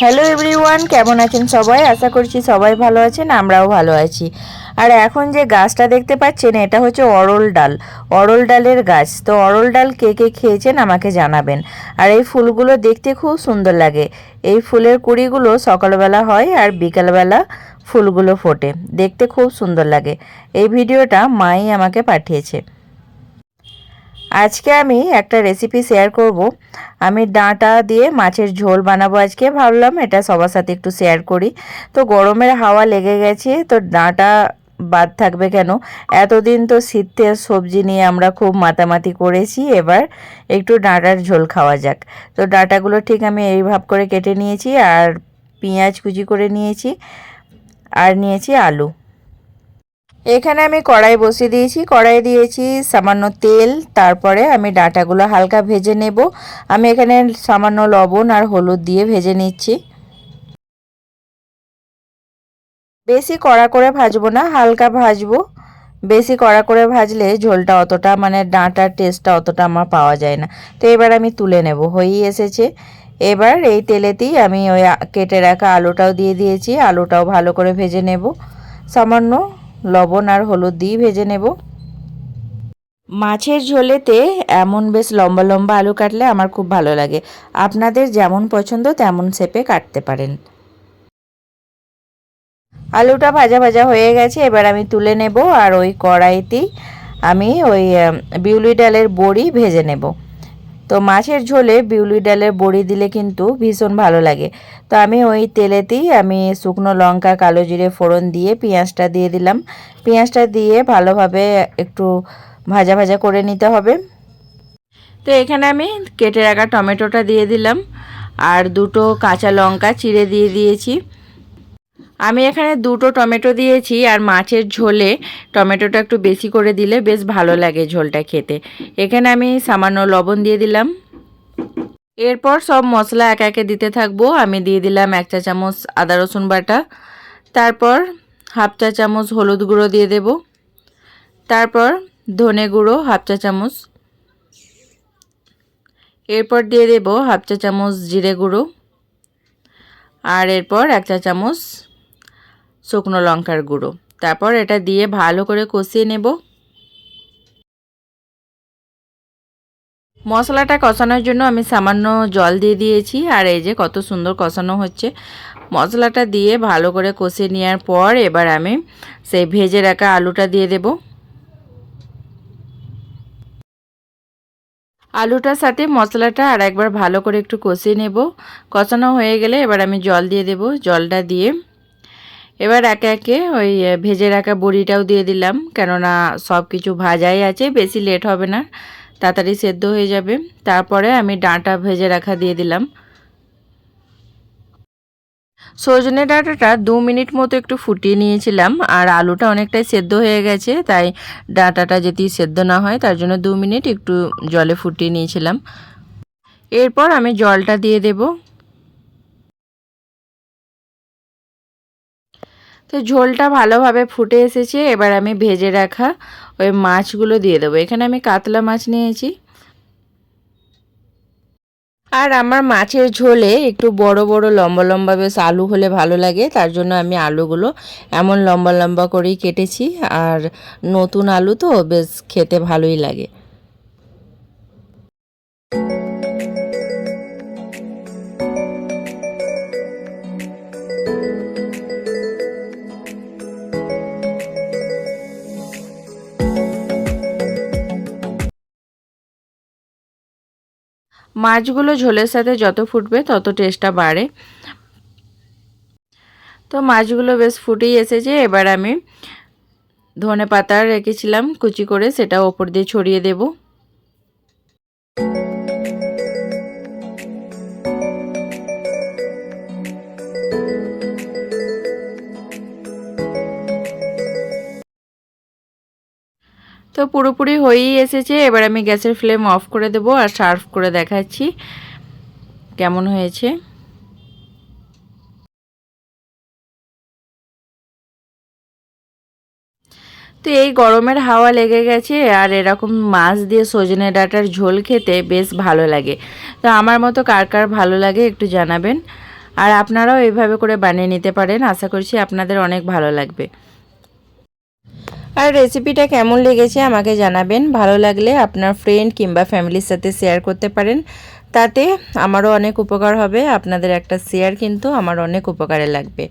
Hello everyone কেমন আছেন সবাই? আশা করছি সবাই ভালো আছেন, আমরাও ভালো আছি। আর এখন যে গাছটা দেখতে পাচ্ছেন, এটা হচ্ছে অরল ডাল। অরল ডালের গাছ। তো অরল ডাল কে কে খেয়েছেন আমাকে জানাবেন। আর এই ফুলগুলো দেখতে খুব সুন্দর লাগে। এই ফুলের কুড়িগুলো সকালবেলা হয় আর বিকালবেলা ফুলগুলো ফোটে। দেখতে খুব সুন্দর লাগে। এই ভিডিওটা মাই আমাকে পাঠিয়েছে। আজকে আমি একটা রেসিপি শেয়ার করব। আমি ডাঁটা দিয়ে মাছের ঝোল বানাবো আজকে। ভাবলাম এটা সবার সাথে একটু শেয়ার করি। তো গরমের হাওয়া লেগে গেছে, তো ডাঁটা বাদ থাকবে কেন? এতদিন তো শীতের সবজি নিয়ে আমরা খুব মাতামাতি করেছি, এবার একটু ডাঁটার ঝোল খাওয়া যাক। তো ডাঁটাগুলো ঠিক আমি এই ভাব করে কেটে নিয়েছি, আর পেঁয়াজ কুচি করে নিয়েছি, আর নিয়েছি আলু। এখানে আমি কড়াই বসিয়ে দিয়েছি। কড়াই দিয়েছি সামান্য তেল, তারপরে আমি ডাঁটাগুলো হালকা ভেজে নেব। আমি এখানে সামান্য লবণ আর হলুদ দিয়ে ভেজে নিচ্ছি। বেশি কড়া করে ভাজবো না, হালকা ভাজবো। বেশি কড়া করে ভাজলে ঝোলটা অতটা মানে ডাঁটার টেস্টটা অতটা আমার পাওয়া যায় না। তো এবার আমি তুলে নেব, হয়েই এসেছে। এবার এই তেলেতেই আমি ওই কেটে রাখা আলুটাও দিয়ে দিয়েছি। আলুটাও ভালো করে ভেজে নেব। সামান্য লবণ আর হলুদ দিয়ে ভেজে নেব। মাছের ঝোলেতে এমন বেশ লম্বা লম্বা আলু কাটলে আমার খুব ভালো লাগে। আপনাদের যেমন পছন্দ তেমন শেপে কাটতে পারেন। আলুটা ভাজা ভাজা হয়ে গেছে, এবার আমি তুলে নেব আর ওই কড়াইতেই আমি ওই বিউলি ডালের বড়ি ভেজে নেব। তো মাছের ঝোলে বিউলি ডালের বড়ি দিলে কিন্তু ভীষণ ভালো লাগে। তো আমি ওই তেলেতেই আমি শুকনো লঙ্কা, কালো জিরে ফোড়ন দিয়ে পেঁয়াজটা দিয়ে দিলাম। পেঁয়াজটা দিয়ে ভালোভাবে একটু ভাজা ভাজা করে নিতে হবে। তো এখানে আমি কেটে রাখা টমেটোটা দিয়ে দিলাম। আর দুটো কাঁচা লঙ্কা চিড়ে দিয়ে দিয়েছি। আমি এখানে দুটো টমেটো দিয়েছি আর মাছের ঝোলে টমেটোটা একটু বেশি করে দিলে বেশ ভালো লাগে ঝোলটা খেতে। এখানে আমি সামান্য লবণ দিয়ে দিলাম। এরপর সব মশলা একে একে দিতে থাকব। আমি দিয়ে দিলাম এক চা চামচ আদা রসুন বাটা। তারপর হাফ চা চামচ হলুদ গুঁড়ো দিয়ে দেব। তারপর ধনে গুঁড়ো হাফ চা চামচ। এরপর দিয়ে দেব হাফ চা চামচ জিরে গুঁড়ো। আর এরপর এক চা চামচ শুকনো লঙ্কার গুঁড়ো। তারপর এটা দিয়ে ভালো করে কষিয়ে নেব। মশলাটা কষানোর জন্য আমি সামান্য জল দিয়ে দিয়েছি, আর এই যে কত সুন্দর কষানো হচ্ছে। মশলাটা দিয়ে ভালো করে কষিয়ে নেওয়ার পর এবার আমি সেই ভেজে রাখা আলুটা দিয়ে দেব। আলুটার সাথে মশলাটা আর একবার ভালো করে একটু কষিয়ে নেব। কষানো হয়ে গেলে এবার আমি জল দিয়ে দেব। জলটা দিয়ে এবার একে একে ওই ভেজে রাখা বড়িটাও দিয়ে দিলাম, কেননা সব কিছু ভাজাই আছে, বেশি লেট হবে না, তাড়াতাড়ি সেদ্ধ হয়ে যাবে। তারপরে আমি ডাঁটা ভেজে রাখা দিয়ে দিলাম। সজনে ডাঁটাটা দু মিনিট মতো একটু ফুটিয়ে নিয়েছিলাম, আর আলুটা অনেকটাই সেদ্ধ হয়ে গেছে, তাই ডাঁটাটা যদি সেদ্ধ না হয়, তার জন্য দু মিনিট একটু জলে ফুটিয়ে নিয়েছিলাম। এরপর আমি জলটা দিয়ে দেবো। তো ঝোলটা ভালোভাবে ফুটে এসেছে, এবার আমি ভেজে রাখা ওই মাছগুলো দিয়ে দেবো। এখানে আমি কাতলা মাছ নিয়েছি। আর আমার মাছের ঝোলে একটু বড় বড় লম্বা লম্বা বেশ আলু হলে ভালো লাগে, তার জন্য আমি আলুগুলো এমন লম্বা লম্বা করেই কেটেছি। আর নতুন আলু তো বেশ খেতে ভালোই লাগে। মাছগুলো ঝোলের সাথে যত ফুটবে তত টেস্টটা বাড়ে। তো মাছগুলো বেশ ফুটেই এসেছে। এবার আমি ধনে পাতা রেখেছিলাম, কুচি করে সেটা ওপর দিয়ে ছড়িয়ে দেব। তো পুরোপুরি হয়েই এসেছে। এবার আমি গ্যাসের ফ্লেম অফ করে দেব আর সার্ভ করে দেখাচ্ছি। কেমন হয়েছে? তো এই গরমের হাওয়া লেগে গেছে আর এরকম মাছ দিয়ে সজনে ডাঁটার ঝোল খেতে বেশ ভালো লাগে। তো আমার মতো কার কার ভালো লাগে একটু জানাবেন। আর আপনারাও এইভাবে করে বানিয়ে নিতে পারেন। আশা করছি আপনাদের অনেক ভালো লাগবে। আর রেসিপিটা কেমন লেগেছে আমাকে জানাবেন। ভালো লাগলে আপনার ফ্রেন্ড কিংবা ফ্যামিলির সাথে শেয়ার করতে পারেন। তাতে আমারও অনেক উপকার হবে, আপনাদের একটা শেয়ার কিন্তু আমার অনেক উপকারে লাগবে।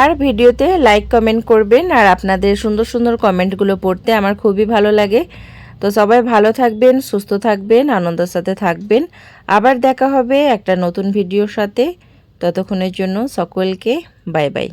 আর ভিডিওতে লাইক কমেন্ট করবেন আর আপনাদের সুন্দর সুন্দর কমেন্টগুলো পড়তে আমার খুবই ভালো লাগে। তো সবাই ভালো থাকবেন, সুস্থ থাকবেন, আনন্দের সাথে থাকবেন। আবার দেখা হবে একটা নতুন ভিডিওর সাথে। ততক্ষণের জন্য সকলকে বাই বাই